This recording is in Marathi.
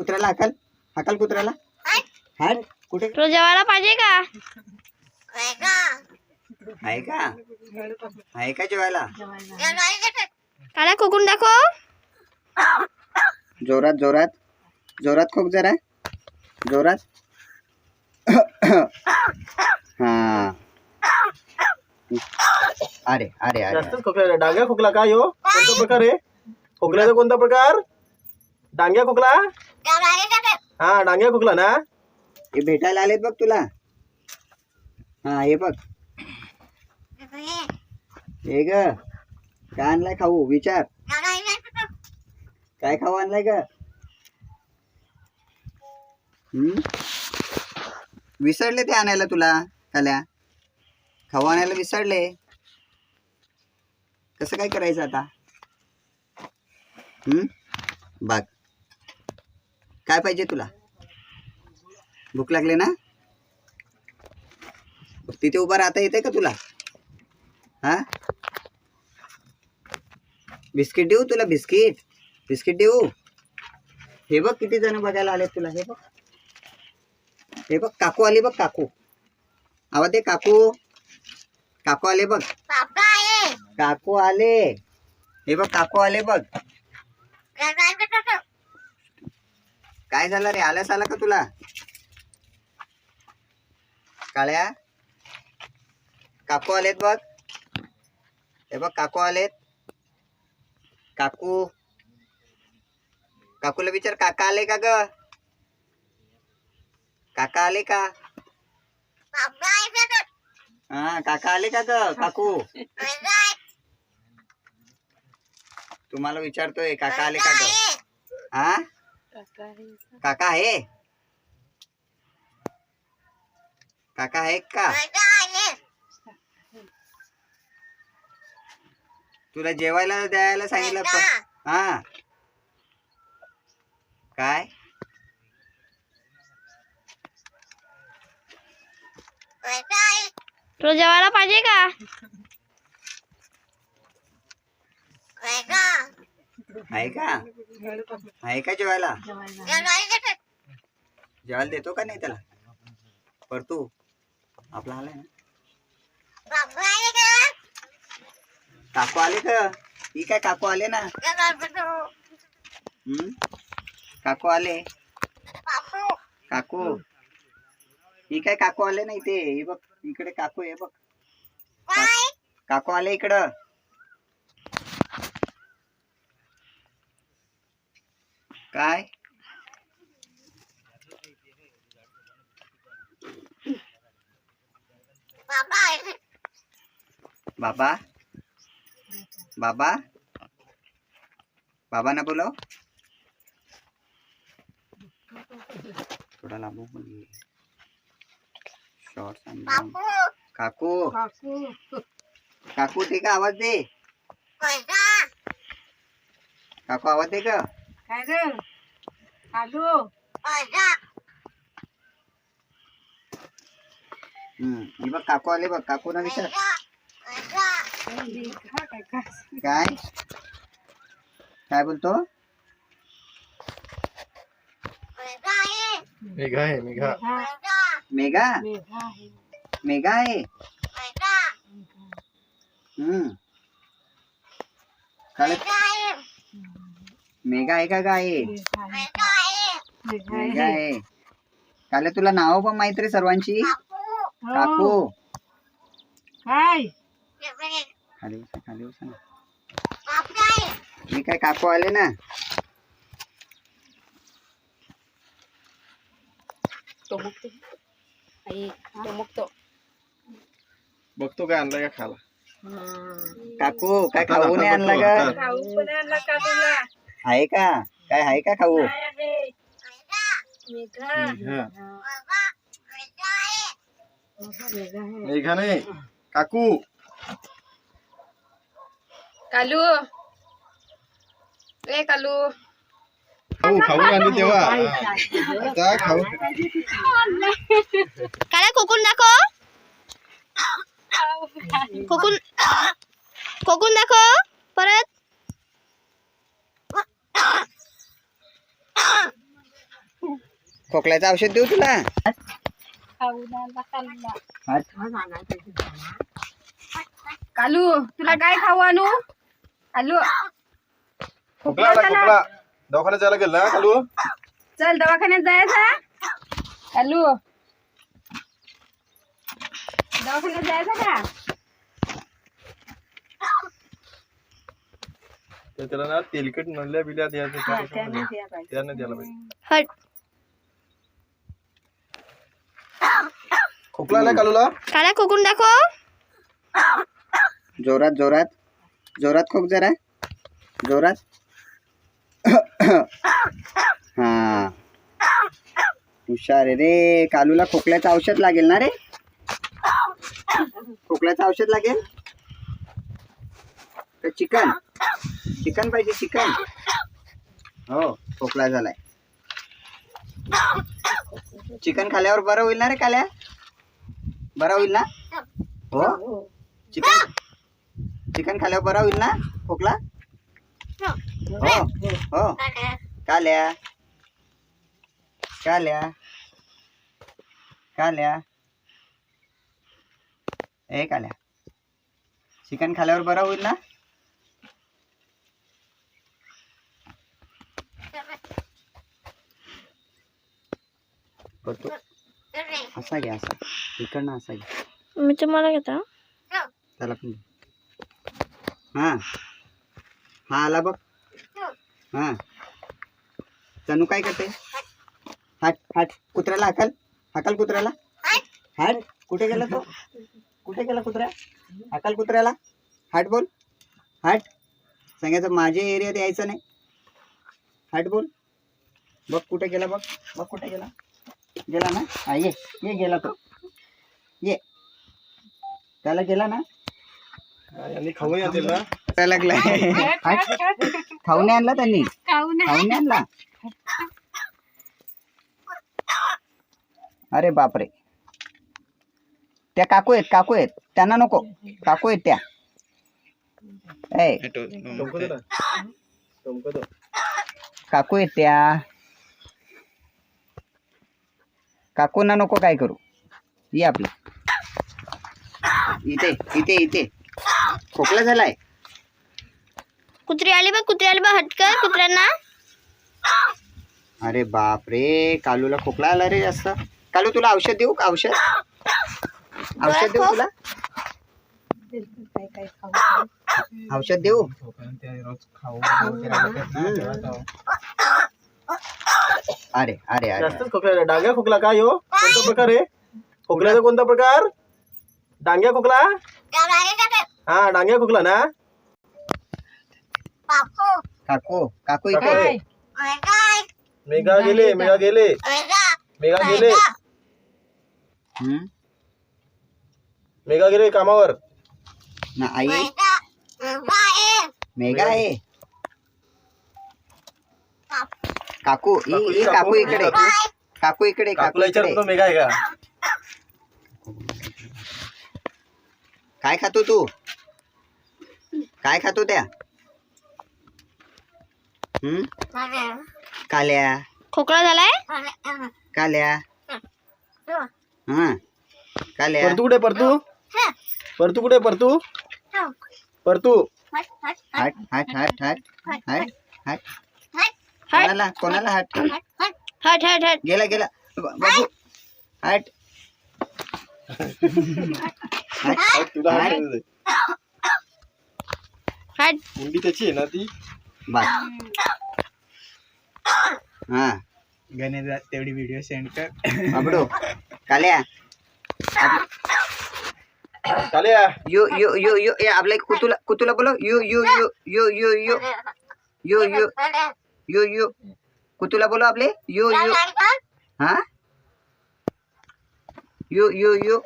कुत्र्याला हाकल. हाकल कुत्र्याला. हाट. कुठे? तुला जेवायला पाहिजे का? आहे का? आहे का? जेवायला? काला खोकून दाखव जोरात जोरात. जोरात खोक जरा. जोरात. हा. अरे अरे अरे. जास्तच खोकला डांग्या खोकला का यो? कोणता प्रकार आहे? खोकल्याचा कोणता प्रकार? डांग्या खोकला? हा डांग्या कुकला ना? हे भेटायला आलेत बघ तुला. हा हे बघ. हे ग काय आणलाय खाऊ? विचार. काय खाऊ आणलाय ग? हम्म? विसरले ते आणायला तुला काल्या खाऊ आणायला विसरले? कसं काय करायचं आता? हम्म? बाग काय पाहिजे तुला? भूक लागली ना? तिथे उभा राहता येते का तुला? हा? बिस्किट देऊ तुला बिस्किट? बिस्किट देऊ? हे बघ किती जण बघायला आले तुला हे बघ. हे बघ काकू आले बघ काकू. आवाज़ दे काकू. काकू आले बघ. काकू आले. हे बघ काकू आले बघ. काय झालं रे? आल्यास आला का तुला? काळ्या? काकू आलेत बघ. हे बघ काकू आलेत. काकू. काकूला विचार काका आले का ग? काका आले का? हा काका आले का ग काकू? तुम्हाला विचारतोय काका आले का ग? हा? काका आहे काका आहे? का? तुला जेवायला द्यायला सांगितलं पण हा. काय? तुला जेवायला पाहिजे का? आहे का? आहे का जेवायला? जेवायला देतो का नाही त्याला? परतू आपला आलाय ना. काकू आले का? ही काय काकू आले ना? हम्म? काकू आले? काकू? ही काय काकू आले ना इथे हे बघ इकडे काकू आहे बघ. काकू आले इकडं. काय? बाबा. बाबा? बाबा? ना बोलो थोडा लांबू पण शॉर्ट काकू. काकू दे का आवाज दे. काकू आवाज दे का काय रे आलू? हम्म ही बघ काकू आले बघ काकू ना विचार. काय? काय काय काय बोलतो? मेघा आहे मेघा. मेघा. मेघा? आहे. मेघा आहे? हम्म. काल मेघा आहे का काय? आहे? मेघा आहे. काल तुला नाव पण माहीत रे सर्वांची? काकू. हो. काय? खाली बसा खाली बसा ना. मी काय काकू आले ना? बघतो काय आणलाय का खाला काकू काय खाऊ नाही आणला का खाऊ पण आणला का तुला? आहे का काय आहे का खाऊ काय आहे मेघा मेघा मेघा आहे मेघा नाही काकू कालू ए कालू खाऊ खाऊ आणली तेव्हा आता खाऊ खोकल्याचं औषध देऊ तुला? कालू तुला काय खाऊ आणू? कालू. खोकला आला खोकला. दवाखान्यात जायला गेला ना कालू? चल दवाखान्यात जायचा कालू. दवाखान्यात जायचा का? तर त्याला ना तेलकट नळल्या बिल्या द्यायचं त्यानं द्यायला पाहिजे. हट. खोकला आलाय कालूला? काला खोकून दाखव. जोरात जोरात. जोरात खोक जरा. जोरात. हा. हुशार आहे रे. कालूला खोकल्याचं औषध लागेल ना रे? खोकल्याचं औषध लागेल? का चिकन. चिकन पाहिजे चिकन. हो खोकला झालाय. चिकन खाल्यावर बरं होईल ना रे काल्या? बरं होईल ना? हो. चिकन? चिकन खाल्यावर बरा होईल ना? खोकला? हो. हो. काल्या? काल्या? काल्या? ए काल्या. चिकन खाल्यावर बरा होईल ना? करतो असा घ्या असा इकडनं असा घ्या. मी तुम्हाला घेता त्याला पण. हा. हा आला बघ. हा. तनू काय करते? हाट हाट. कुत्र्याला हाकल. हाकल कुत्र्याला. हाट. कुठे गेला तो? कुठे गेला कुत्र्या हाकल कुत्र्याला. हाट बोल. हाट. सांगायचं माझ्या एरियात यायचं नाही. हाट बोल. बघ कुठे गेला बघ. बघ कुठे गेला. गेला ना? हा ये. ये गेला तो. ये. त्याला गेला ना? काय लागलाय खाऊन नाही आणला त्यांनी? खाऊन नाही आणला? अरे बापरे. त्या काकू आहेत काकू आहेत. त्यांना नको. काकू आहेत त्या. काकू आहेत त्या. काकूंना नको काय करू? ये आपलं. इथे इथे इथे. खोकला झालाय. कुत्री आली बघ कुत्री आली बघ हटकर कुत्र्यांना. अरे बाप रे कालूला खोकला आला रे जास्त. कालू तुला औषध देऊ का? औषध? औषध देऊ तुला? औषध देऊ? अरे अरे अरे जास्तच खोकला. डांग्या खोकला काय हो कोणता प्रकार आहे? खोकल्याचा कोणता प्रकार? डांग्या खोकला? हा डांग्या खोकला ना? काकू. मेघा गेले मेघा गेले. मेघा. गेले. हम्म? मेघा गेले कामावर. ना आई? मेघा आहे? काकू इ- काकू, इ- काकू, काकू. इकडे. काकू. इकडे काकू काकूला इकडे. विचारतो आहे का? काय खातो तू? काय खातो त्या? हम्म? काल्या. खोकला झालाय? काल्या. हा. काल्या. परतू कुठे परतू? परतू कुठे परतू? परतू. हट हट हट हट हट हट. कोणाला कोणाला हट हट? हट हट गेला गेला. बाबू हट. हट. तुला हट. हात दे. हट. मुंडी त्याची आहे ना ती? बस. हा. गणेश तेवढी व्हिडिओ सेंड कर. बाबडू काल्या. काल्या. यू यू यू यू. ए आपल्या एक कुतूला कुतूला बोलो यू यू यू यू यू यू. यू यू. यू यू. कुतूला बोलो आपले? यू यू हा? यू यू. यू.